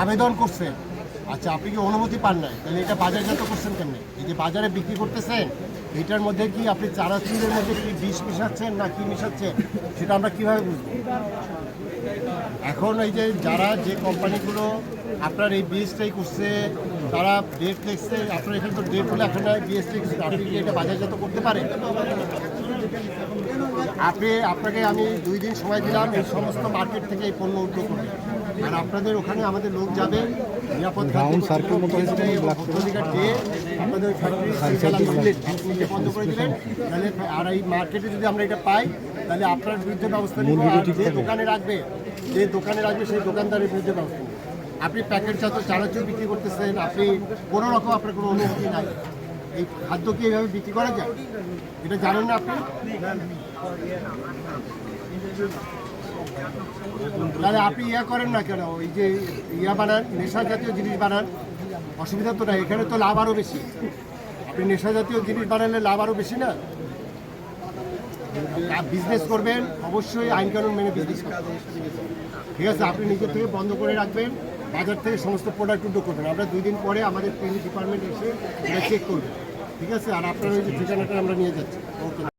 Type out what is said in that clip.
আবেদন করছেন। আচ্ছা আপনি কি অনুমতি পান নাই? তাহলে এটা বাজারজাত করছেন কেমনে? এই যে বাজারে বিক্রি করতেছেন, এটার মধ্যে কি আপনি চারা চানাচুরের মধ্যে কি বিষ মিশাচ্ছেন না কি মিশাচ্ছেন? সেটা আমরা কীভাবে বুঝব? এখন এই যে যারা যে কোম্পানিগুলো আপনার এই বিএসটাই করছে, তারা ডেট দেখছে, আপনার এখানে তো ডেট হলে এখন বিএসটাই আপনি কি এটা বাজারজাত করতে পারেন? আপনি আপনাকে আমি দুই দিন সময় দিলাম এই সমস্ত মার্কেট থেকে এই পণ্য উদ্যোগ করবে আর আপনাদের ওখানে আমাদের লোক যাবে নিরাপদ আপনাদের বন্ধ করে দিলেন। তাহলে আর এই মার্কেটে যদি আমরা এটা পাই তাহলে আপনার বিরুদ্ধে ব্যবস্থা নিব আর যে দোকানে রাখবে যে দোকানে রাখবে সেই দোকানদারের বিরুদ্ধে ব্যবস্থা নিব আপনি প্যাকেটজাত চানাচুর বিক্রি করতেছেন আপনি কোনো রকম আপনার কোনো অনুমতি নাই। এই খাদ্য কি এইভাবে বিক্রি করা যায়? এটা জানেন না আপনি? তাহলে আপনি ইয়া করেন না কেন? ওই যে ইয়া বানান, নেশা জাতীয় জিনিস বানান, অসুবিধা তো নাই। এখানে তো লাভ আরও বেশি। আপনি নেশা জাতীয় জিনিস বানালে লাভ আরও বেশি না? বিজনেস করবেন, অবশ্যই আইন কানুন মেনে বিজনেস করবেন। ঠিক আছে, আপনি নিজের থেকে বন্ধ করে রাখবেন, বাজার থেকে সমস্ত প্রোডাক্ট উদ্যোগ করবেন। আমরা দুই দিন পরে আমাদের ট্রেনিং ডিপার্টমেন্ট এসে চেক করবে। ঠিক আছে, আর আপনার ওই যে ঠিকানাটা আমরা নিয়ে যাচ্ছি। ওকে